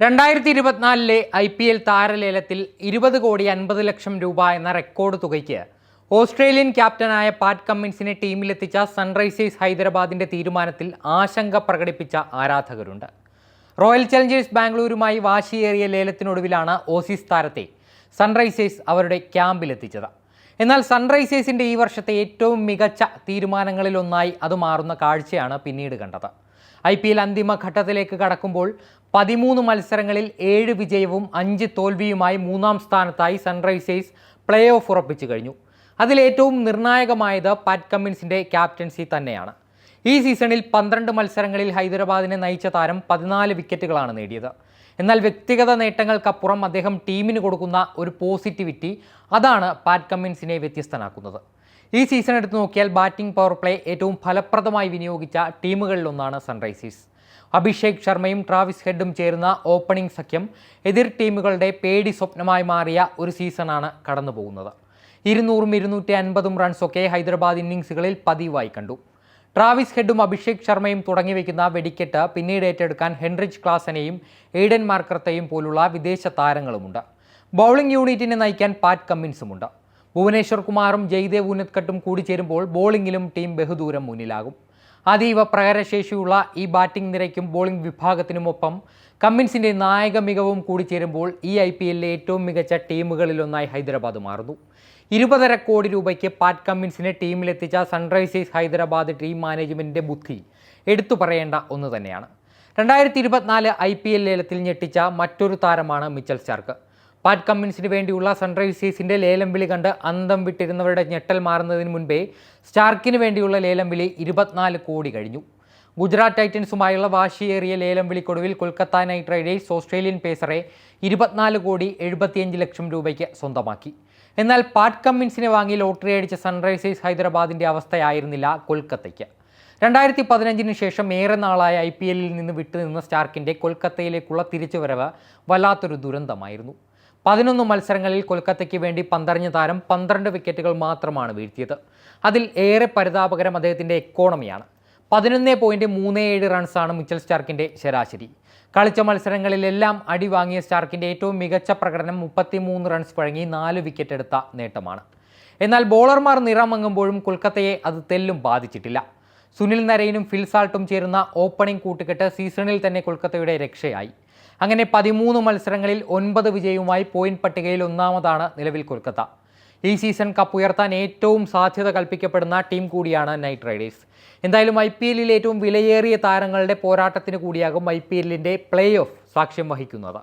രണ്ടായിരത്തി ഇരുപത്തിനാലിലെ I P L താരലേലത്തിൽ ഇരുപത് കോടി അൻപത് ലക്ഷം രൂപ എന്ന റെക്കോർഡ് തുകയ്ക്ക് ഓസ്ട്രേലിയൻ ക്യാപ്റ്റനായ പാറ്റ് കമ്മിൻസിനെ ടീമിലെത്തിച്ച സൺറൈസേഴ്സ് ഹൈദരാബാദിന്റെ തീരുമാനത്തിൽ ആശങ്ക പ്രകടിപ്പിച്ച ആരാധകരുണ്ട്. റോയൽ ചലഞ്ചേഴ്സ് ബാംഗ്ലൂരുമായി വാശിയേറിയ ലേലത്തിനൊടുവിലാണ് ഓസീസ് താരത്തെ സൺറൈസേഴ്സ് അവരുടെ ക്യാമ്പിലെത്തിച്ചത്. എന്നാൽ സൺറൈസേഴ്സിന്റെ ഈ വർഷത്തെ ഏറ്റവും മികച്ച തീരുമാനങ്ങളിലൊന്നായി അത് മാറുന്ന കാഴ്ചയാണ് പിന്നീട് കണ്ടത്. ഐ പി എൽ അന്തിമ ഘട്ടത്തിലേക്ക് കടക്കുമ്പോൾ പതിമൂന്ന് മത്സരങ്ങളിൽ ഏഴ് വിജയവും അഞ്ച് തോൽവിയുമായി മൂന്നാം സ്ഥാനത്തായി സൺറൈസേഴ്സ് പ്ലേ ഓഫ് ഉറപ്പിച്ചു കഴിഞ്ഞു. അതിലേറ്റവും നിർണായകമായത് പാറ്റ് കമ്മിൻസിന്റെ ക്യാപ്റ്റൻസി തന്നെയാണ്. ഈ സീസണിൽ പന്ത്രണ്ട് മത്സരങ്ങളിൽ ഹൈദരാബാദിനെ നയിച്ച താരം പതിനാല് വിക്കറ്റുകളാണ് നേടിയത്. എന്നാൽ വ്യക്തിഗത നേട്ടങ്ങൾക്കപ്പുറം അദ്ദേഹം ടീമിന് കൊടുക്കുന്ന ഒരു പോസിറ്റിവിറ്റി അതാണ് പാറ്റ് കമ്മിൻസിനെ വ്യത്യസ്തനാക്കുന്നത്. ഈ സീസൺ എടുത്തു നോക്കിയാൽ ബാറ്റിംഗ് പവർ പ്ലേ ഏറ്റവും ഫലപ്രദമായി വിനിയോഗിച്ച ടീമുകളിലൊന്നാണ് സൺറൈസേഴ്സ് അഭിഷേക് ശർമ്മയും ട്രാവിസ് ഹെഡും ചേരുന്ന ഓപ്പണിംഗ് സഖ്യം എതിർ ടീമുകളുടെ പേടി സ്വപ്നമായി മാറിയ ഒരു സീസണാണ് കടന്നുപോകുന്നത്. ഇരുന്നൂറും ഇരുന്നൂറ്റി അൻപതും റൺസൊക്കെ ഹൈദരാബാദ് ഇന്നിങ്സുകളിൽ പതിവായി കണ്ടു. ട്രാവിസ് ഹെഡും അഭിഷേക് ശർമ്മയും തുടങ്ങി വയ്ക്കുന്ന വെടിക്കെട്ട് പിന്നീട് ഏറ്റെടുക്കാൻ ഹെൻറിച്ച് ക്ലാസനെയും എയ്ഡൻ മാർക്കർത്തയും പോലുള്ള വിദേശ താരങ്ങളുമുണ്ട്. ബൗളിംഗ് യൂണിറ്റിനെ നയിക്കാൻ പാറ്റ് കമ്മിൻസുമുണ്ട്. ഭുവനേശ്വർ കുമാറും ജയ്ദേവ് ഉന്നത്കട്ടും കൂടിച്ചേരുമ്പോൾ ബോളിംഗിലും ടീം ബഹുദൂരം മുന്നിലാകും. അതീവ പ്രകരശേഷിയുള്ള ഈ ബാറ്റിംഗ് നിരയ്ക്കും ബോളിംഗ് വിഭാഗത്തിനുമൊപ്പം കമ്മിൻസിന്റെ നായക മികവും കൂടി ചേരുമ്പോൾ ഈ ഐ പി എല്ലിലെ ഏറ്റവും മികച്ച ടീമുകളിലൊന്നായി ഹൈദരാബാദ് മാറുന്നു. ഇരുപതര കോടി രൂപയ്ക്ക് പാറ്റ് കമ്മിൻസിനെ ടീമിലെത്തിച്ച സൺറൈസേഴ്സ് ഹൈദരാബാദ് ടീം മാനേജ്മെന്റിന്റെ ബുദ്ധി എടുത്തു പറയേണ്ട ഒന്ന് തന്നെയാണ്. രണ്ടായിരത്തി ഇരുപത്തിനാല് ഐ പി എൽ ലേലത്തിൽ ഞെട്ടിച്ച മറ്റൊരു താരമാണ് മിച്ചൽ സ്റ്റാർക്ക്. പാറ്റ് കമ്മിൻസിന് വേണ്ടിയുള്ള സൺറൈസേഴ്സിന്റെ ലേലം വിളി കണ്ട് അന്തം വിട്ടിരുന്നവരുടെ ഞെട്ടൽ മാറുന്നതിന് മുൻപേ സ്റ്റാർക്കിന് വേണ്ടിയുള്ള ലേലം വിളി ഇരുപത്തിനാല് കോടി കഴിഞ്ഞു. ഗുജറാത്ത് ടൈറ്റൻസുമായുള്ള വാശിയേറിയ ലേലം വിളിക്കൊടുവിൽ കൊൽക്കത്ത നൈറ്റ് റൈഡേഴ്സ് ഓസ്ട്രേലിയൻ പേസറെ ഇരുപത്തിനാല് കോടി എഴുപത്തിയഞ്ച് ലക്ഷം രൂപയ്ക്ക് സ്വന്തമാക്കി. എന്നാൽ പാറ്റ് കമ്മിൻസിനെ വാങ്ങി ലോട്ടറി അടിച്ച സൺറൈസേഴ്സ് ഹൈദരാബാദിന്റെ അവസ്ഥയായിരുന്നില്ല കൊൽക്കത്തയ്ക്ക്. രണ്ടായിരത്തി പതിനഞ്ചിന് ശേഷം ഏറെ നാളായ ഐ പി എല്ലിൽ നിന്ന് വിട്ടുനിന്ന സ്റ്റാർക്കിന്റെ കൊൽക്കത്തയിലേക്കുള്ള തിരിച്ചുവരവ് വല്ലാത്തൊരു ദുരന്തമായിരുന്നു. പതിനൊന്ന് മത്സരങ്ങളിൽ കൊൽക്കത്തയ്ക്ക് വേണ്ടി പന്തറിഞ്ഞ താരം പന്ത്രണ്ട് വിക്കറ്റുകൾ മാത്രമാണ് വീഴ്ത്തിയത്. അതിൽ ഏറെ പരിതാപകരം അദ്ദേഹത്തിന്റെ എക്കോണമിയാണ് പതിനൊന്ന് പോയിന്റ് മൂന്ന് ഏഴ് റൺസാണ് മിച്ചൽ സ്റ്റാർക്കിന്റെ ശരാശരി. കളിച്ച മത്സരങ്ങളിലെല്ലാം അടി വാങ്ങിയ സ്റ്റാർക്കിന്റെ ഏറ്റവും മികച്ച പ്രകടനം മുപ്പത്തിമൂന്ന് റൺസ് വഴങ്ങി നാല് വിക്കറ്റ് എടുത്ത നേട്ടമാണ്. എന്നാൽ ബോളർമാർ നിറമങ്ങുമ്പോഴും കൊൽക്കത്തയെ അത് തെല്ലും ബാധിച്ചിട്ടില്ല. സുനിൽ നരയിനും ഫിൽസാൾട്ടും ചേരുന്ന ഓപ്പണിംഗ് കൂട്ടുകെട്ട് സീസണിൽ തന്നെ കൊൽക്കത്തയുടെ രക്ഷയായി. അങ്ങനെ പതിമൂന്ന് മത്സരങ്ങളിൽ ഒൻപത് വിജയവുമായി പോയിന്റ് പട്ടികയിൽ ഒന്നാമതാണ് നിലവിൽ കൊൽക്കത്ത. ഈ സീസൺ കപ്പ് ഉയർത്താൻ ഏറ്റവും സാധ്യത കൽപ്പിക്കപ്പെടുന്ന ടീം കൂടിയാണ് നൈറ്റ് റൈഡേഴ്സ്. എന്തായാലും ഐ പി എല്ലിൽ ഏറ്റവും വിലയേറിയ താരങ്ങളുടെ പോരാട്ടത്തിന് കൂടിയാകും ഐ പി എല്ലിന്റെ പ്ലേ ഓഫ് സാക്ഷ്യം വഹിക്കുന്നത്.